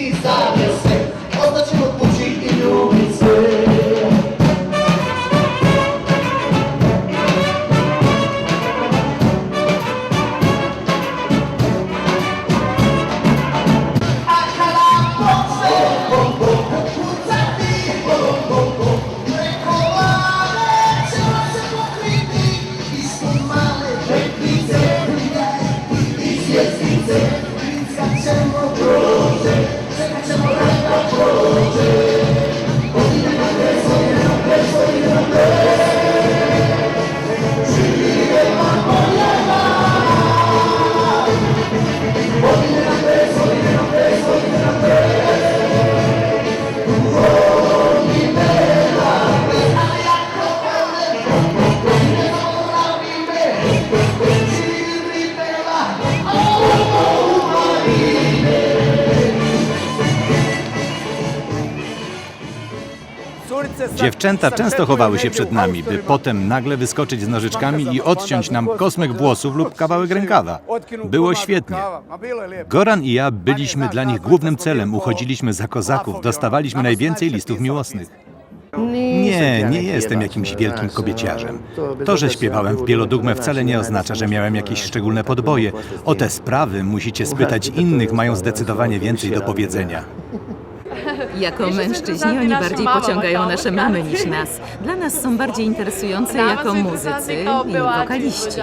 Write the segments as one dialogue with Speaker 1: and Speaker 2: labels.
Speaker 1: Peace out.
Speaker 2: Dziewczęta często chowały się przed nami, by potem nagle wyskoczyć z nożyczkami i odciąć nam kosmyk włosów lub kawałek rękawa. Było świetnie. Goran i ja byliśmy dla nich głównym celem, uchodziliśmy za kozaków, dostawaliśmy najwięcej listów miłosnych. Nie, nie jestem jakimś wielkim kobieciarzem. To, że śpiewałem w Bielodugmę wcale nie oznacza, że miałem jakieś szczególne podboje. O te sprawy musicie spytać innych, mają zdecydowanie więcej do powiedzenia.
Speaker 3: Jako mężczyźni oni bardziej pociągają nasze mamy niż nas. Dla nas są bardziej interesujące jako muzycy i wokaliści.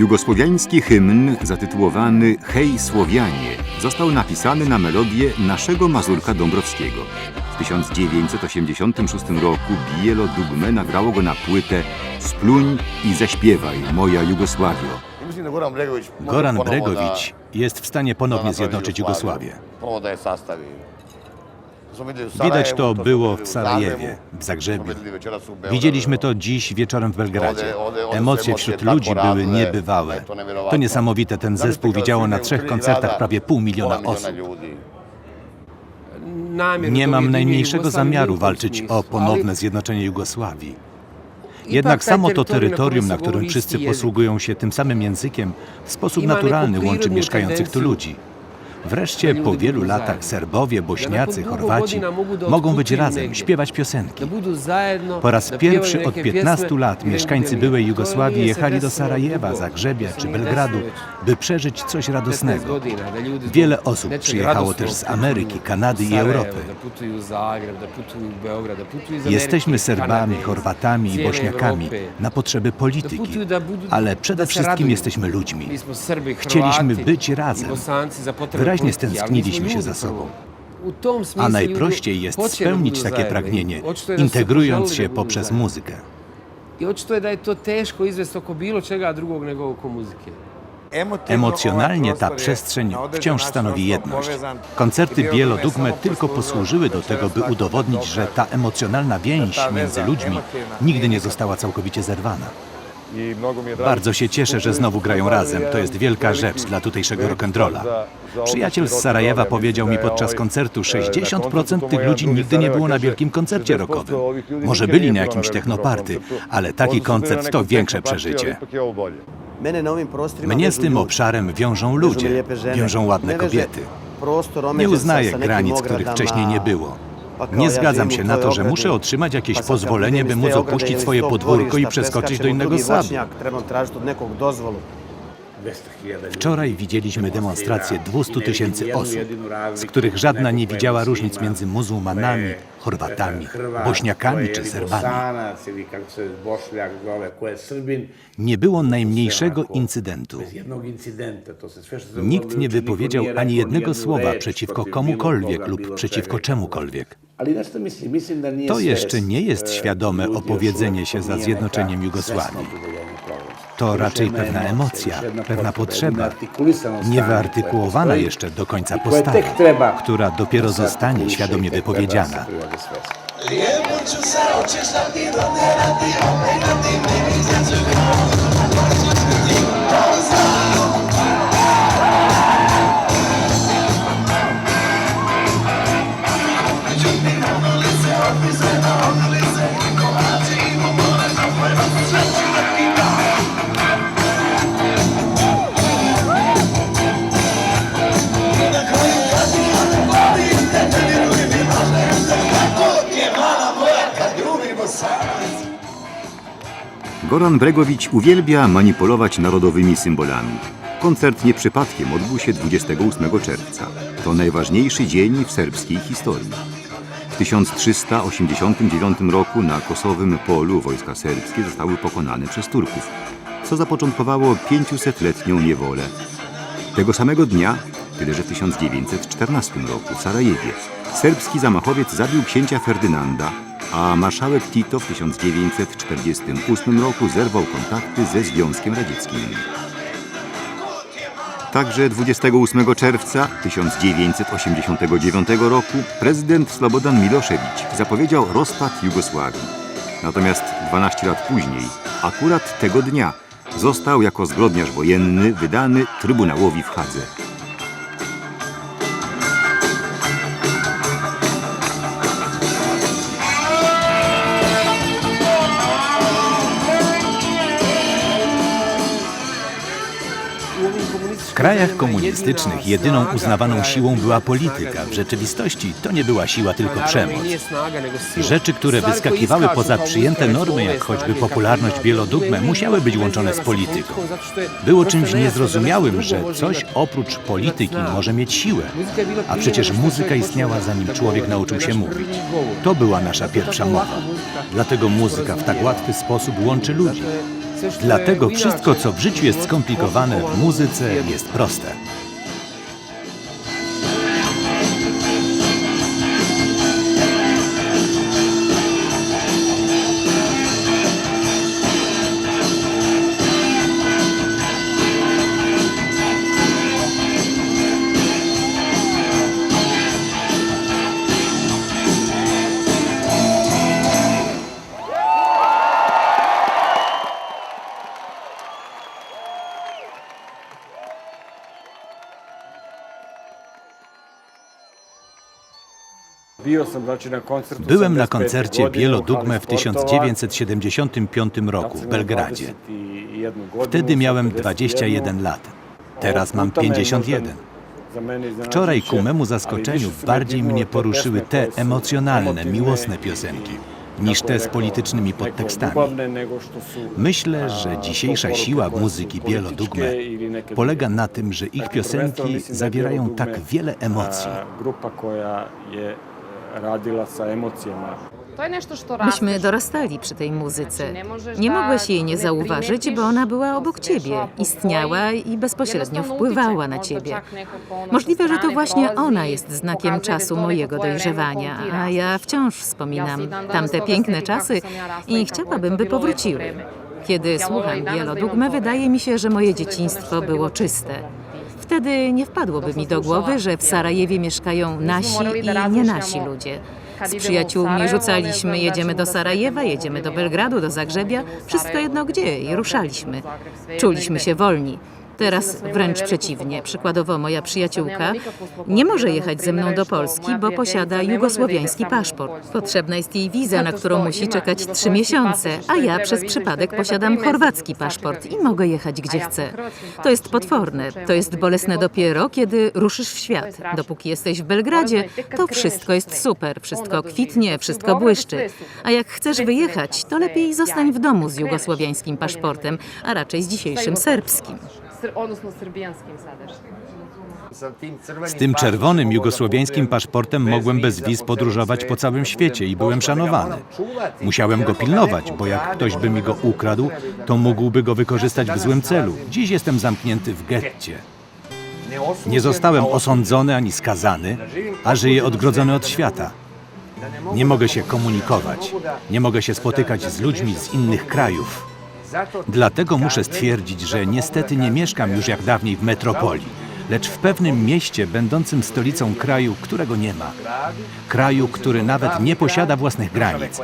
Speaker 4: Jugosłowiański hymn zatytułowany Hej Słowianie został napisany na melodię naszego Mazurka Dąbrowskiego. W 1986 roku Bielo Dugme nagrało go na płytę Spluń i zaśpiewaj, moja Jugosławio.
Speaker 5: Goran Bregović
Speaker 2: jest w stanie ponownie zjednoczyć Jugosławię. Widać to było w Sarajewie, w Zagrzebiu. Widzieliśmy to dziś wieczorem w Belgradzie. Emocje wśród ludzi były niebywałe. To niesamowite, ten zespół widziało na trzech koncertach prawie pół miliona osób. Nie mam najmniejszego zamiaru walczyć o ponowne zjednoczenie Jugosławii. Jednak samo to terytorium, na którym wszyscy posługują się tym samym językiem, w sposób naturalny łączy mieszkających tu ludzi. Wreszcie po wielu latach Serbowie, Bośniacy, Chorwaci mogą być razem, śpiewać piosenki. Po raz pierwszy od 15 lat mieszkańcy byłej Jugosławii jechali do Sarajewa, Zagrzebia czy Belgradu, by przeżyć coś radosnego. Wiele osób przyjechało też z Ameryki, Kanady i Europy. Jesteśmy Serbami, Chorwatami i Bośniakami na potrzeby polityki, ale przede wszystkim jesteśmy ludźmi. Chcieliśmy być razem. Wyraźnie stęskniliśmy się za sobą. A najprościej jest spełnić takie pragnienie, integrując się poprzez muzykę.
Speaker 6: I očito je da je to teško izvesti oko bilo čega drugog nego oko muzike.
Speaker 2: Emocjonalnie ta przestrzeń wciąż stanowi jedność. Koncerty Bielodugme tylko posłużyły do tego, by udowodnić, że ta emocjonalna więź między ludźmi nigdy nie została całkowicie zerwana. Bardzo się cieszę, że znowu grają razem. To jest wielka rzecz dla tutejszego rock'n'rolla. Przyjaciel z Sarajewa powiedział mi podczas koncertu, 60% tych ludzi nigdy nie było na wielkim koncercie rockowym. Może byli na jakimś technoparty, ale taki koncert to większe przeżycie. Mnie z tym obszarem wiążą ludzie, wiążą ładne kobiety. Nie uznaję granic, których wcześniej nie było. Nie zgadzam się na to, że muszę otrzymać jakieś pozwolenie, by móc opuścić swoje podwórko i przeskoczyć do innego sadu. Wczoraj widzieliśmy demonstrację 200 tysięcy osób, z których żadna nie widziała różnic między muzułmanami, Chorwatami, Bośniakami czy Serbami. Nie było najmniejszego incydentu. Nikt nie wypowiedział ani jednego słowa przeciwko komukolwiek lub przeciwko czemukolwiek. To jeszcze nie jest świadome opowiedzenie się za zjednoczeniem Jugosławii. To raczej pewna emocja, pewna potrzeba, niewyartykułowana jeszcze do końca postawa, która dopiero zostanie świadomie wypowiedziana.
Speaker 1: Lijepo ću
Speaker 4: Goran Bregović uwielbia manipulować narodowymi symbolami. Koncert nie przypadkiem odbył się 28 czerwca. To najważniejszy dzień w serbskiej historii. W 1389 roku na kosowym polu wojska serbskie zostały pokonane przez Turków, co zapoczątkowało 500-letnią niewolę. Tego samego dnia, tyle że w 1914 roku w Sarajewie, serbski zamachowiec zabił księcia Ferdynanda, a marszałek Tito w 1948 roku zerwał kontakty ze Związkiem Radzieckim. Także 28 czerwca 1989 roku prezydent Slobodan Miloszewicz zapowiedział rozpad Jugosławii. Natomiast 12 lat później, akurat tego dnia, został jako zbrodniarz wojenny wydany Trybunałowi w Hadze.
Speaker 2: Krajach komunistycznych jedyną uznawaną siłą była polityka. W rzeczywistości to nie była siła, tylko przemoc. Rzeczy, które wyskakiwały poza przyjęte normy, jak choćby popularność wielodugmę, musiały być łączone z polityką. Było czymś niezrozumiałym, że coś oprócz polityki może mieć siłę. A przecież muzyka istniała zanim człowiek nauczył się mówić. To była nasza pierwsza mowa. Dlatego muzyka w tak łatwy sposób łączy ludzi. Dlatego wszystko, co w życiu jest skomplikowane, w muzyce jest proste. Byłem na koncercie Bielodugme w 1975 roku w Belgradzie. Wtedy miałem 21 lat. Teraz mam 51. Wczoraj ku memu zaskoczeniu bardziej mnie poruszyły te emocjonalne, miłosne piosenki niż te z politycznymi podtekstami. Myślę, że dzisiejsza siła muzyki Bielodugme polega na tym, że ich piosenki zawierają tak wiele emocji.
Speaker 7: Radila sa emocijama.
Speaker 3: Myśmy dorastali przy tej muzyce. Nie mogłeś jej nie zauważyć, bo ona była obok ciebie, istniała i bezpośrednio wpływała na ciebie. Możliwe, że to właśnie ona jest znakiem czasu mojego dojrzewania, a ja wciąż wspominam tamte piękne czasy i chciałabym, by powróciły. Kiedy słucham Bielodugmy, wydaje mi się, że moje dzieciństwo było czyste. Wtedy nie wpadłoby mi do głowy, że w Sarajewie mieszkają nasi i nie nasi ludzie. Z przyjaciółmi rzucaliśmy, jedziemy do Sarajewa, jedziemy do Belgradu, do Zagrzebia, wszystko jedno gdzie i ruszaliśmy. Czuliśmy się wolni. Teraz wręcz przeciwnie. Przykładowo moja przyjaciółka nie może jechać ze mną do Polski, bo posiada jugosłowiański paszport. Potrzebna jest jej wiza, na którą musi czekać trzy miesiące, a ja przez przypadek posiadam chorwacki paszport i mogę jechać gdzie chcę. To jest potworne. To jest bolesne dopiero, kiedy ruszysz w świat. Dopóki jesteś w Belgradzie, to wszystko jest super, wszystko kwitnie, wszystko błyszczy. A jak chcesz wyjechać, to lepiej zostań w domu z jugosłowiańskim paszportem, a raczej z dzisiejszym serbskim.
Speaker 8: Odnosno srbijanskim sadašnjim.
Speaker 2: Z tym czerwonym jugosłowiańskim paszportem mogłem bez wiz podróżować po całym świecie i byłem szanowany. Musiałem go pilnować, bo jak ktoś by mi go ukradł, to mógłby go wykorzystać w złym celu. Dziś jestem zamknięty w getcie. Nie zostałem osądzony ani skazany, a żyję odgrodzony od świata. Nie mogę się komunikować, nie mogę się spotykać z ludźmi z innych krajów. Dlatego muszę stwierdzić, że niestety nie mieszkam już jak dawniej w metropolii, lecz w pewnym mieście będącym stolicą kraju, którego nie ma. Kraju, który nawet nie posiada własnych granic.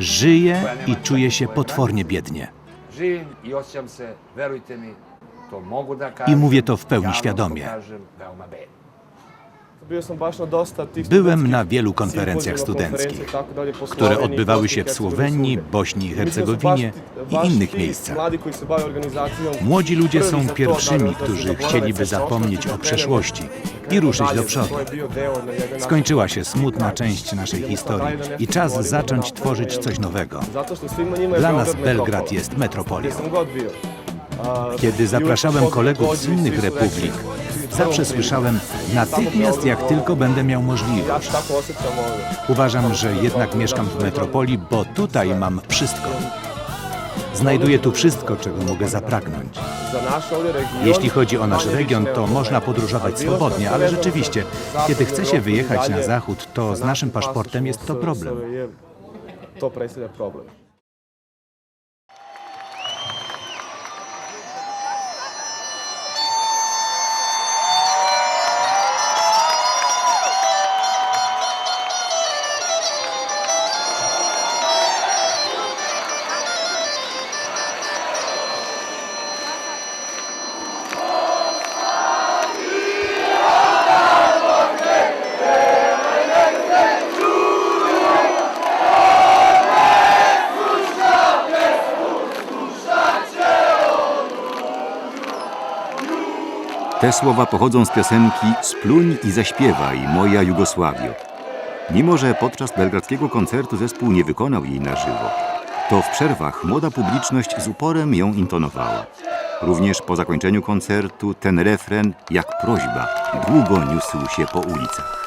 Speaker 2: Żyję i czuję się potwornie biednie.
Speaker 7: I
Speaker 2: mówię to w pełni świadomie. Byłem na wielu konferencjach studenckich, które odbywały się w Słowenii, Bośni i Hercegowinie i innych miejscach. Młodzi ludzie są pierwszymi, którzy chcieliby zapomnieć o przeszłości i ruszyć do przodu. Skończyła się smutna część naszej historii i czas zacząć tworzyć coś nowego. Dla nas Belgrad jest metropolią. Kiedy zapraszałem kolegów z innych republik, zawsze słyszałem natychmiast jak tylko będę miał możliwość. Uważam, że jednak mieszkam w metropolii, bo tutaj mam wszystko. Znajduję tu wszystko, czego mogę zapragnąć. Jeśli chodzi o nasz region, to można podróżować swobodnie, ale rzeczywiście, kiedy chce się wyjechać na zachód, to z naszym paszportem jest to problem.
Speaker 9: To problem.
Speaker 4: Te słowa pochodzą z piosenki Spluń i zaśpiewaj, moja Jugosławio. Mimo, że podczas belgradzkiego koncertu zespół nie wykonał jej na żywo, to w przerwach młoda publiczność z uporem ją intonowała. Również po zakończeniu koncertu ten refren, jak prośba, długo niósł się po ulicach.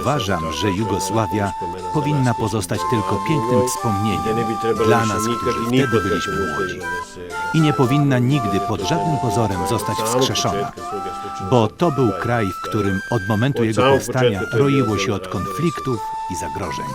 Speaker 2: Uważam,
Speaker 10: samo
Speaker 2: że
Speaker 10: tako,
Speaker 2: Jugosławia
Speaker 10: za
Speaker 2: powinna pozostać tylko pięknym
Speaker 10: i
Speaker 2: wspomnieniem. dla nas, którzy wtedy byliśmy młodzi. I nie powinna nigdy pod żadnym pozorem zostać wskrzeszona, bo to był kraj, w którym od momentu jego powstania roiło się od konfliktów i zagrożeń.